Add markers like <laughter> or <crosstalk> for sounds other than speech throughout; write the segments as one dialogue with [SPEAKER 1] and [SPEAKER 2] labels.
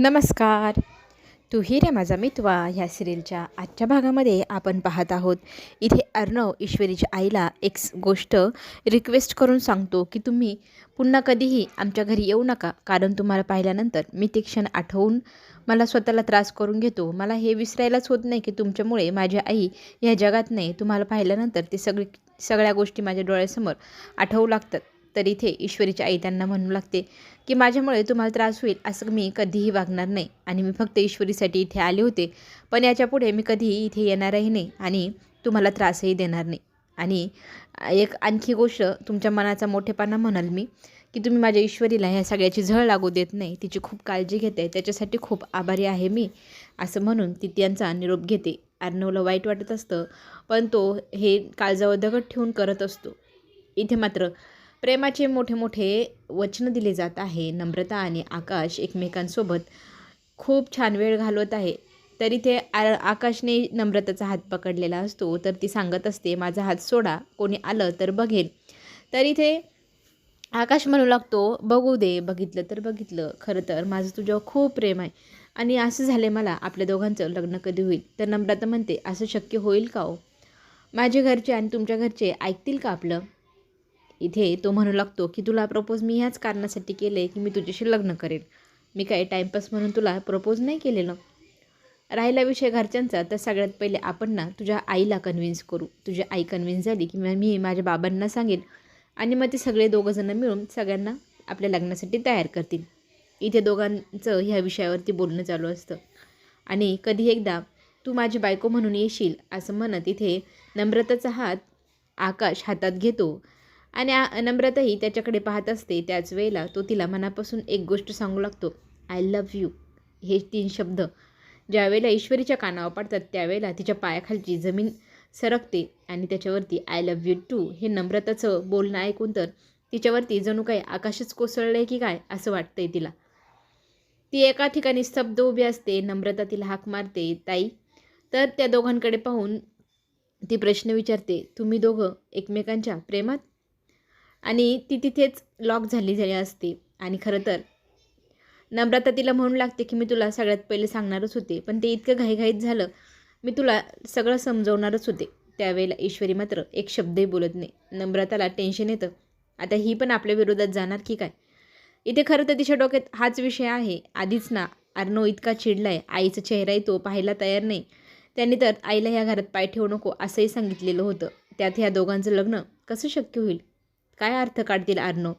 [SPEAKER 1] नमस्कार. तू ही रे माझा मितवा ह्या सिरियलच्या आजच्या भागामध्ये आपण पाहत आहोत. इथे अर्णव ईश्वरीच्या आईला एक गोष्ट रिक्वेस्ट करून सांगतो की तुम्ही पुन्हा कधीही आमच्या घरी येऊ नका कारण तुम्हाला पाहिल्यानंतर मी ते क्षण आठवून मला स्वतःला त्रास करून घेतो. मला हे विसरायलाच होत नाही की तुमच्यामुळे माझी आई ह्या जगात नाही. तुम्हाला पाहिल्यानंतर ते सगळी सगळ्या गोष्टी माझ्या डोळ्यासमोर आठवू लागतात. तर इथे ईश्वरीची आई त्यांना म्हणू लागते की माझ्यामुळे तुम्हाला त्रास होईल असं मी कधीही वागणार नाही आणि मी फक्त ईश्वरीसाठी इथे आले होते. पण याच्यापुढे मी कधीही इथे येणारही नाही आणि तुम्हाला त्रासही देणार नाही. आणि एक आणखी गोष्ट तुमच्या मनाचा मोठेपणा म्हणाल मी की तुम्ही माझ्या ईश्वरीला ह्या सगळ्याची झळ लागू देत नाही. तिची खूप काळजी घेते. त्याच्यासाठी खूप आभारी आहे मी असं म्हणून ती त्यांचा निरोप घेते. अर्णवला वाईट वाटत असतं पण तो हे काळजावर दगड ठेवून करत असतो. इथे मात्र प्रेमाचे मोठे मोठे वचनं दिले जात आहे. नम्रता आणि आकाश एकमेकांसोबत खूप छान वेळ घालवत आहे. तरी ते आ आकाशने नम्रताचा हात पकडलेला असतो. तर ती सांगत असते माझा हात सोडा कोणी आलं तर बघेल तरी ते आकाश म्हणू लागतो बघू दे बघितलं तर बघितलं खरं तर माझं तुझ्यावर खूप प्रेम आहे. आणि असं झालं मला आपल्या दोघांचं लग्न कधी होईल? तर नम्रता म्हणते असं शक्य होईल का हो? माझे घरचे आणि तुमच्या घरचे ऐकतील का आपलं? इथे तो म्हणू लागतो की तुला प्रपोज मी ह्याच कारणासाठी केलं आहे की मी तुझ्याशी लग्न करेन. मी काही टाईमपास म्हणून तुला प्रपोज नाही केलेलं? राहिला विषय घरच्यांचा. तर सगळ्यात पहिले आपण ना तुझ्या आईला कन्व्हिन्स करू. तुझी आई कन्व्हिन्स झाली की मी माझ्या बाबांना सांगेन. आणि मग ते सगळे दोघंजणं मिळून सगळ्यांना आपल्या लग्नासाठी तयार करतील. इथे दोघांचं ह्या विषयावरती बोलणं चालू असतं. आणि कधी एकदा तू माझी बायको म्हणून येशील असं म्हणत इथे नम्रताचा हात आकाश हातात घेतो. आणि नम्रताही त्याच्याकडे पाहत असते. त्याच वेळेला तो तिला मनापासून एक गोष्ट सांगू लागतो. आय लव्ह यू हे तीन शब्द. ज्यावेळेला ईश्वरीच्या कानावर पडतात त्यावेळेला तिच्या पायाखालची जमीन सरकते आणि त्याच्यावरती आय लव्ह यू टू हे नम्रताचं बोलणं ऐकून तर तिच्यावरती जणू काही आकाशच कोसळलं आहे की काय असं वाटतंय तिला. ती एका ठिकाणी स्तब्ध उभी असते. नम्रता तिला हाक मारते. ताई. तर त्या दोघांकडे पाहून ती प्रश्न विचारते तुम्ही दोघं एकमेकांच्या प्रेमात आणि ती तिथेच लॉक झाली झाली असते. आणि खरं तर नम्रता तिला म्हणू लागते की मी तुला सगळ्यात पहिले सांगणारच होते पण ते इतकं घाईघाईत झालं मी तुला सगळं समजवणारच होते. त्यावेळेला ईश्वरी मात्र एक शब्दही बोलत नाही. नम्रताला टेन्शन येतं. आता ही पण आपल्या विरोधात जाणार की काय? इथे खरं तर तिच्या डोक्यात हाच विषय आहे. आधीच ना अर्णव इतका चिडलाय. आईचा चेहराही तो पाहायला तयार नाही. त्यांनी तर आईला ह्या घरात पाय ठेवू नको असंही सांगितलेलं होतं. त्यात ह्या दोघांचं लग्न कसं शक्य होईल? काय अर्थ काढतील अर्नो?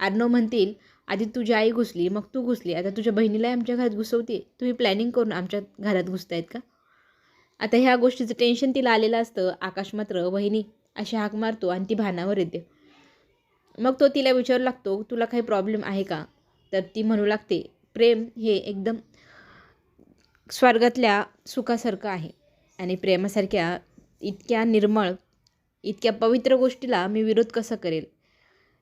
[SPEAKER 1] अर्णव म्हणतील आधी तुझी आई घुसली मग तू घुसली. आता तुझ्या बहिणीलाही आमच्या घरात घुसवते. तुम्ही प्लॅनिंग करून आमच्या घरात घुसतायत का? आता ह्या गोष्टीचं टेन्शन तिला आलेलं असतं. आकाश मात्र वहिनी अशी हाक मारतो आणि ती भानावर येते. मग तो तिला विचारू लागतो तुला काही प्रॉब्लेम आहे का? तर ती म्हणू लागते प्रेम हे एकदम स्वर्गातल्या सुखासारखं आहे आणि प्रेमासारख्या इतक्या निर्मळ इतक्या पवित्र गोष्टीला मी विरोध कसा करेल?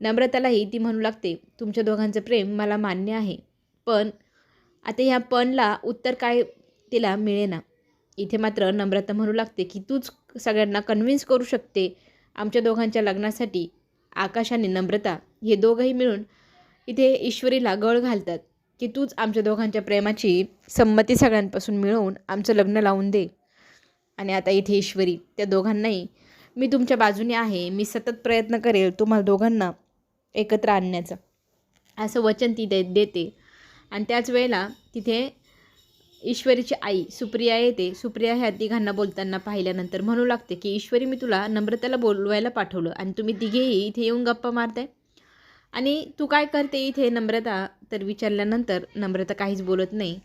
[SPEAKER 1] नम्रतालाही ती म्हणू लागते तुमच्या दोघांचं प्रेम मला मान्य आहे पण आता ह्या पणला उत्तर काय तिला मिळेना. इथे मात्र नम्रता म्हणू लागते की तूच सगळ्यांना कन्व्हिन्स करू शकते आमच्या दोघांच्या लग्नासाठी. आकाश आणि नम्रता हे दोघंही मिळून इथे ईश्वरीला गळ घालतात की तूच आमच्या दोघांच्या प्रेमाची संमती सगळ्यांपासून मिळवून आमचं लग्न लावून दे. आणि आता इथे ईश्वरी त्या दोघांनाही मी तुमच्या बाजूने आहे. मी सतत प्रयत्न करेल तुम्हाला दोघांना एकत्र आणण्याचं. असं वचन ती दे देते. आणि त्याच वेळेला तिथे ईश्वरीची आई सुप्रिया येते. सुप्रिया ह्या तिघांना बोलताना पाहिल्यानंतर म्हणू लागते की ईश्वरी मी तुला नम्रताला बोलवायला पाठवलं आणि तुम्ही तिघेही इथे येऊन गप्पा मारताय. आणि तू काय करते इथे? नम्रता तर विचारल्यानंतर नम्रता काहीच बोलत नाही.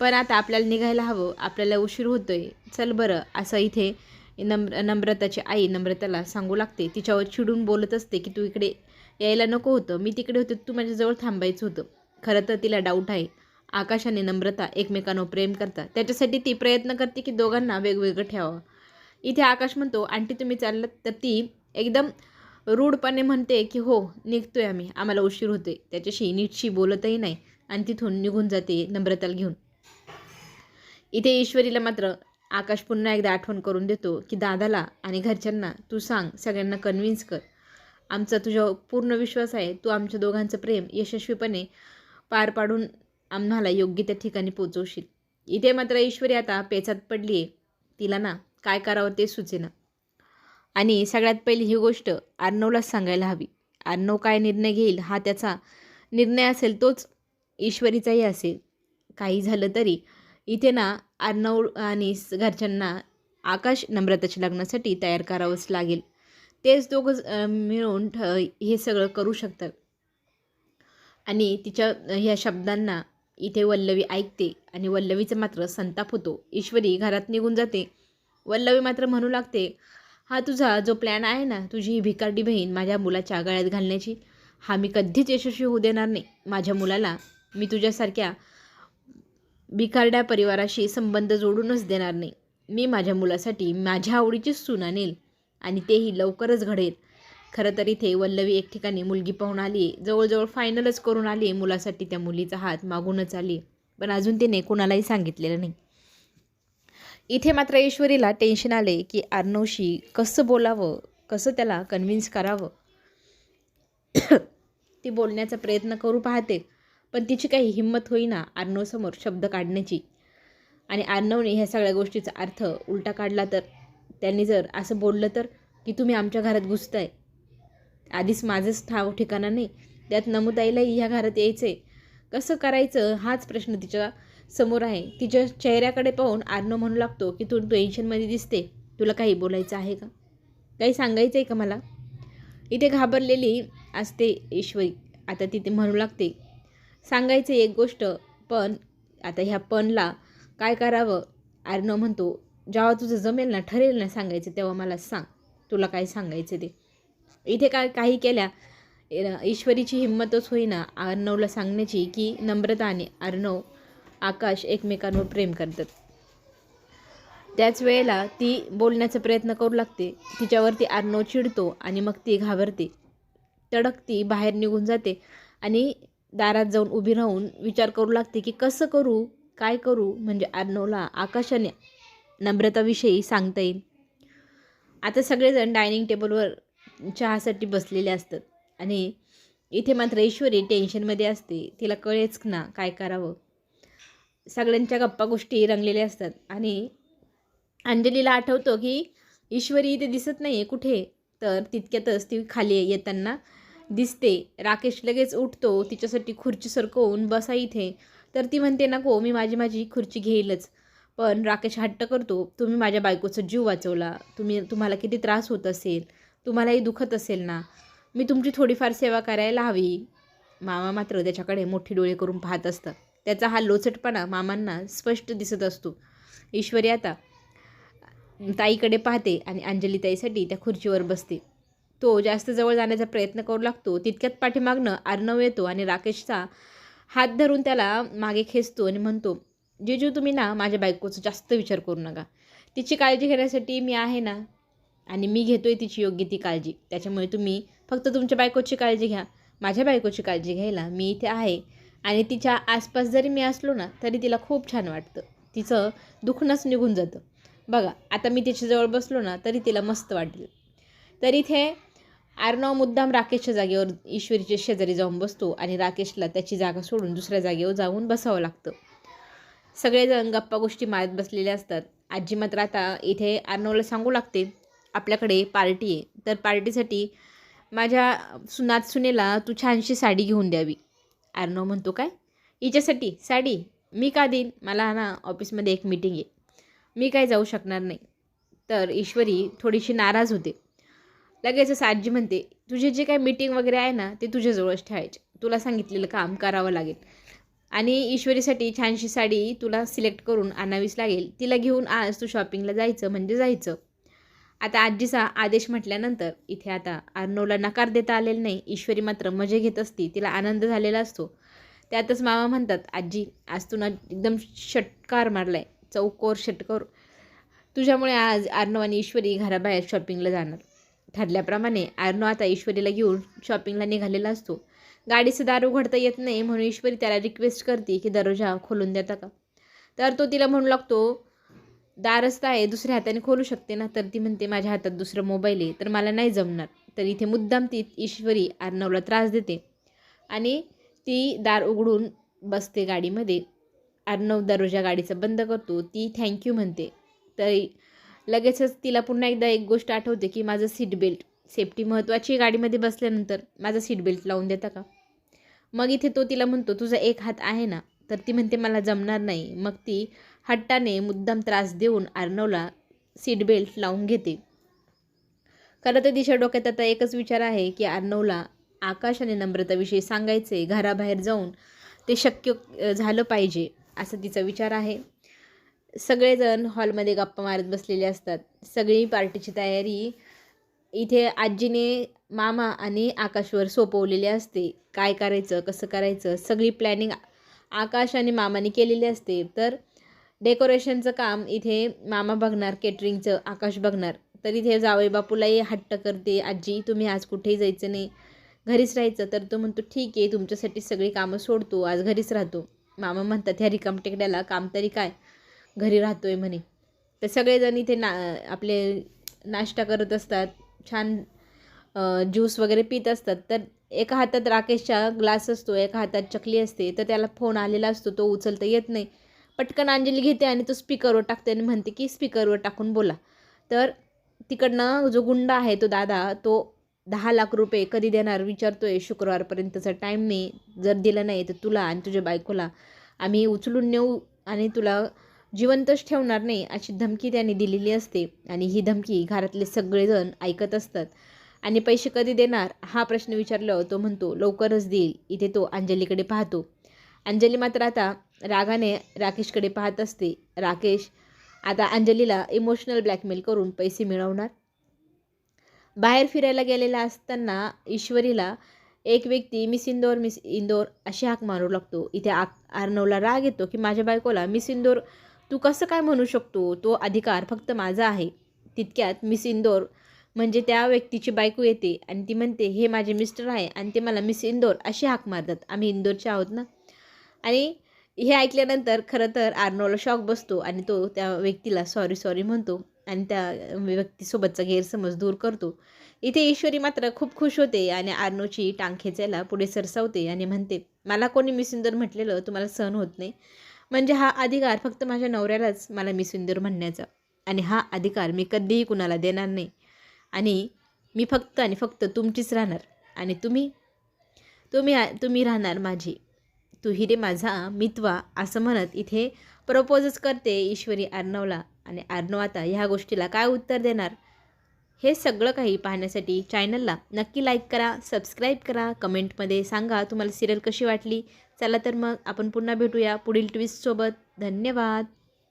[SPEAKER 1] पण आता आपल्याला निघायला हवं. आपल्याला उशीर होतोय. चल बरं असं इथे नम्र नम्रताची आई नम्रताला सांगू लागते. तिच्यावर चिडून बोलत असते की तू इकडे यायला नको होतं. मी तिकडे होते. तू माझ्याजवळ थांबायचं होतं. खरं तर तिला डाऊट आहे. आकाश आणि नम्रता एकमेकांवर प्रेम करतात. त्याच्यासाठी ती प्रयत्न करते की दोघांना वेगवेगळं ठेवावं. इथे आकाश म्हणतो आंटी तुम्ही चाललात? तर ती एकदम रूढपणे म्हणते की हो निघतोय आम्ही. आम्हाला उशीर होते त्याच्याशी नीटशी बोलतही नाही आणि तिथून निघून जाते नम्रताला घेऊन. इथे ईश्वरीला मात्र आकाश पुन्हा एकदा आठवण करून देतो की दादाला आणि घरच्यांना तू सांग सगळ्यांना कन्व्हिन्स कर. आमचा तुझ्या पूर्ण विश्वास आहे तू आमच्या दोघांचं प्रेम यशस्वीपणे पार पाडून आम्हाला योग्य त्या ठिकाणी पोचवशील. इथे मात्र ईश्वरी आता पेचात पडली आहे तिला ना काय करावं ते सुचेना. आणि सगळ्यात पहिली ही गोष्ट आर्नवलाच सांगायला हवी. अर्णव काय निर्णय घेईल हा त्याचा निर्णय असेल तोच ईश्वरीचाही असेल. काही झालं तरी इथे ना अर्णव आणि स- घरच्यांना आकाश नम्रताच्या लग्नासाठी तयार करावंच लागेल. तेच दोघं मिळून ठ हे सगळं करू शकतात. आणि तिच्या ह्या शब्दांना इथे वल्लवी ऐकते आणि वल्लवीचा मात्र संताप होतो. ईश्वरी घरात निघून जाते. वल्लवी मात्र म्हणू लागते हा तुझा जो प्लॅन आहे ना तुझी ही भिकारडी बहीण माझ्या मुलाच्या गळ्यात घालण्याची हा मी कधीच यशस्वी होऊ देणार नाही. माझ्या मुलाला मी तुझ्यासारख्या भिकारड्या परिवाराशी संबंध जोडूनच देणार नाही. मी माझ्या मुलासाठी माझ्या आवडीचीच सून आणेल आणि तेही लवकरच घडेल. खरं तर इथे वल्लवी एक ठिकाणी मुलगी पाहून आली जवळजवळ फायनलच करून आली मुलासाठी त्या मुलीचा हात मागूनच आली आहे. पण अजून तिने कोणालाही सांगितलेलं नाही. इथे मात्र ईश्वरीला टेन्शन आले की अर्णवशी कसं बोलावं कसं त्याला कन्व्हिन्स करावं. <coughs> ती बोलण्याचा प्रयत्न करू पाहते. पण तिची काही हिंमत होईना अर्णवसमोर शब्द काढण्याची. आणि आर्नवने ह्या सगळ्या गोष्टीचा अर्थ उलटा काढला तर? त्यांनी जर असं बोललं तर? की तुम्ही आमच्या घरात घुसताय? आधीच माझंच ठाव ठिकाणा नाही. त्यात नमुताईलाही ह्या घरात यायचं आहे कसं करायचं हाच प्रश्न तिच्या समोर आहे. तिच्या चेहऱ्याकडे पाहून आर्नो म्हणू लागतो की तू टेन्शनमध्ये दिसते. तुला काही बोलायचं आहे का? काही सांगायचं आहे का मला? इथे घाबरलेली असते ईश्वरी. आता तिथे म्हणू लागते सांगायचं एक गोष्ट पण आता ह्या पणला काय करावं? आर्नो म्हणतो जेव्हा तुझं जमेल ना ठरेल ना सांगायचं तेव्हा मला सांग. तुला काय सांगायचं ते. इथे काय काही केल्या ईश्वरीची हिंमतच होईना अर्णवला सांगण्याची की नम्रता आणि अर्णव आकाश एकमेकांवर प्रेम करतात. त्याच वेळेला ती बोलण्याचा प्रयत्न करू लागते. तिच्यावरती अर्णव चिडतो आणि मग ती घाबरते. तडक ती बाहेर निघून जाते आणि दारात जाऊन उभी राहून विचार करू लागते की कसं करू काय करू? म्हणजे अर्णवला आकाशाने नम्रताविषयी सांगता येईल. आता सगळेजण डायनिंग टेबलवर चहासाठी बसलेले असतात आणि इथे मात्र ईश्वरी टेन्शनमध्ये असते. तिला कळेच ना काय करावं. सगळ्यांच्या गप्पा गोष्टी रंगलेल्या असतात आणि अंजलीला आठवतो की ईश्वरी इथे दिसत नाही आहे कुठे? तर तितक्यातच ती खाली येताना दिसते. राकेश लगेच उठतो तिच्यासाठी खुर्ची सरकवून बसा इथे. तर ती म्हणते नको मी माझी माझी खुर्ची घेईलच. पण राकेश हट्ट करतो तुम्ही माझ्या बायकोचा जीव वाचवला. तुम्ही तुम्हाला किती त्रास होत असेल तुम्हालाही दुखत असेल ना. मी तुमची थोडीफार सेवा करायला हवी. मामा मात्र त्याच्याकडे मोठी डोळे करून पाहत असतात. त्याचा हा लोचटपणा मामांना स्पष्ट दिसत असतो. ईश्वरी आता ताईकडे पाहते आणि अंजली ताईसाठी त्या खुर्चीवर बसते. तो जास्त जवळ जाण्याचा प्रयत्न करू लागतो. तितक्यात पाठीमागनं अर्णव येतो आणि राकेशचा हात धरून त्याला मागे खेचतो आणि म्हणतो जेजू तुम्ही ना माझ्या बायकोचा जास्त विचार करू नका. तिची काळजी घेण्यासाठी मी आहे ना आणि मी घेतोय तिची योग्य ती काळजी. त्याच्यामुळे तुम्ही फक्त तुमच्या बायकोची काळजी घ्या. माझ्या बायकोची काळजी घ्यायला मी इथे आहे आणि तिच्या आसपास जरी मी असलो ना तरी तिला खूप छान वाटतं. तिचं दुखणंच निघून जातं. बघा आता मी तिच्याजवळ बसलो ना तरी तिला मस्त वाटेल. तर इथे आर्नव मुद्दाम राकेशच्या जागेवर ईश्वरीच्या शेजारी जाऊन बसतो आणि राकेशला त्याची जागा सोडून दुसऱ्या जागेवर जाऊन बसावं लागतं. सगळेजण गप्पा गोष्टी मारत बसलेले असतात. आजी मात्र आता इथे आर्नवला सांगू लागते आपल्याकडे पार्टी आहे तर पार्टीसाठी माझ्या सुनात सुनेला तू छानशी साडी घेऊन द्यावी. आर्नव म्हणतो काय? हिच्यासाठी? साडी? मी का देईन? मला ना ऑफिसमध्ये एक मीटिंग आहे. मी काय जाऊ शकणार नाही. तर ईश्वरी थोडीशी नाराज होते. लगेचच आजी म्हणते तुझे जे काही मीटिंग वगैरे आहे ना ते तुझ्याजवळच ठेवायचे. तुला सांगितलेलं काम करावं लागेल. आणि ईश्वरीसाठी छानशी साडी तुला सिलेक्ट करून आणावीच लागेल. तिला घेऊन आज तू शॉपिंगला जायचं म्हणजे जायचं. आता आजीचा आदेश म्हटल्यानंतर इथे आता अर्णवला नकार देता आलेला नाही. ईश्वरी मात्र मजे घेत असती. तिला आनंद झालेला असतो. त्यातच मामा म्हणतात आजी आज तू ना एकदम षटकार मारलाय. चौकोर षटकोर. तुझ्यामुळे आज अर्णव आणि ईश्वरी घराबाहेर शॉपिंगला जाणार. ठरल्याप्रमाणे आर्नो आता ईश्वरीला घेऊन शॉपिंगला निघालेला असतो. गाडीचं दार उघडता येत नाही म्हणून ईश्वरी त्याला रिक्वेस्ट करते की दरोजा खोलून देता का? तर तो तिला म्हणू लागतो दारच आहे दुसऱ्या हाताने खोलू शकते ना? तर ती म्हणते माझ्या हातात दुसरं मोबाईल आहे तर मला नाही जमणार. तर इथे मुद्दाम ती ईश्वरी आर्नवला त्रास देते आणि ती दार उघडून बसते गाडीमध्ये. अर्णव दरोजा गाडीचं बंद करतो ती थँक्यू म्हणते. तरी लगेचच तिला पुन्हा एकदा एक गोष्ट आठवते की माझं सीट बेल्ट सेफ्टी महत्त्वाची आहे गाडीमध्ये बसल्यानंतर. माझा सीट बेल्ट लावून देता का? मग इथे तो तिला म्हणतो तुझा एक हात आहे ना? तर ती म्हणते मला जमणार नाही. मग ती हट्टाने मुद्दाम त्रास देऊन आर्नवला सीट बेल्ट लावून घेते. खरं तर तिच्या डोक्यात आता एकच विचार आहे की आर्नवला आकाश आणि नम्रताविषयी सांगायचे घराबाहेर जाऊन ते शक्य झालं पाहिजे असा तिचा विचार आहे. सगळेजण हॉलमध्ये गप्पा मारत बसलेले असतात. सगळी पार्टीची तयारी इथे आजीने मामा आणि आकाशवर सोपवलेली असते. काय करायचं कसं करायचं सगळी प्लॅनिंग आकाश आणि मामाने केलेली असते. तर डेकोरेशनचं काम इथे मामा बघणार केटरिंगचं आकाश बघणार. तर इथे जावई बापूलाही हट्ट करते आजी तुम्ही आज कुठेही जायचं नाही. घरीच राहायचं. तर तो म्हणतो ठीक आहे तुमच्यासाठी सगळी कामं सोडतो. आज घरीच राहतो. मामा म्हणतात ह्या रिकामटेकड्याला काम तरी काय? घरी राहतो आहे म्हणे. तर सगळेजण इथे ना आपले नाश्ता करत असतात छान ज्यूस वगैरे पित असतात. तर एका हातात राकेशचा ग्लास असतो एका हातात चकली असते. तर त्याला फोन आलेला असतो तो उचलता येत नाही. पटकन अंजली घेते आणि तो स्पीकरवर टाकते आणि म्हणते की स्पीकरवर टाकून बोला. तर तिकडनं जो गुंडा आहे तो दादा तो दहा लाख रुपये कधी देणार विचारतो आहे शुक्रवारपर्यंतचा टाईम नाही जर दिला नाही तर तुला आणि तुझ्या बायकोला. आम्ही उचलून नेऊ आणि तुला जिवंतच ठेवणार नाही अशी धमकी त्यांनी दिलेली असते. आणि ही धमकी घरातले सगळेजण ऐकत असतात. आणि पैसे कधी देणार? हा प्रश्न विचारल्यावर तो म्हणतो लवकरच देईल. इथे तो अंजलीकडे पाहतो. अंजली मात्र आता रागाने राकेशकडे पाहत असते. राकेश आता अंजलीला इमोशनल ब्लॅकमेल करून पैसे मिळवणार? बाहेर फिरायला गेलेला असताना ईश्वरीला एक व्यक्ती मिस इंदोर मिस इंदोर अशी हाक मारू लागतो. इथे आ आर्नवला राग येतो की माझ्या बायकोला मिस इंदोर तू कसं काय म्हणू शकतो? तो अधिकार फक्त माझा आहे. तितक्यात मिस इंदोर म्हणजे त्या व्यक्तीची बायको येते आणि ती म्हणते हे माझे मिस्टर आहे आणि ते मला मिस इंदोर अशी हाक मारतात. आम्ही इंदोरचे आहोत ना? आणि हे ऐकल्यानंतर खरं तर आर्नोला शॉक बसतो आणि तो त्या व्यक्तीला सॉरी सॉरी म्हणतो आणि त्या व्यक्तीसोबतचा गैरसमज दूर करतो. इथे ईश्वरी मात्र खूप खुश होते आणि आर्नोची टांग खेचायला पुढे सरसावते आणि म्हणते मला कोणी मिसिंदर म्हटलेलं तुम्हाला सहन होत नाही. म्हणजे हा अधिकार फक्त माझ्या नवऱ्यालाच मला मी सुंदर म्हणण्याचा. आणि हा अधिकार मी कधीही कुणाला देणार नाही. आणि मी फक्त आणि फक्त तुमचीच राहणार. आणि तुम्ही तुम्ही तुम्ही राहणार माझी. तू हिरे माझा मितवा असं म्हणत इथे प्रपोजच करते ईश्वरी आर्णवला आणि आर्णव आता ह्या गोष्टीला काय उत्तर देणार? हे सगळं काही पाहण्यासाठी चॅनलला नक्की लाईक करा सबस्क्राईब करा. कमेंटमध्ये सांगा तुम्हाला सिरियल कशी वाटली? चला तर मग आपण पुन्हा भेटूया पुढील ट्विस्टसोबत धन्यवाद.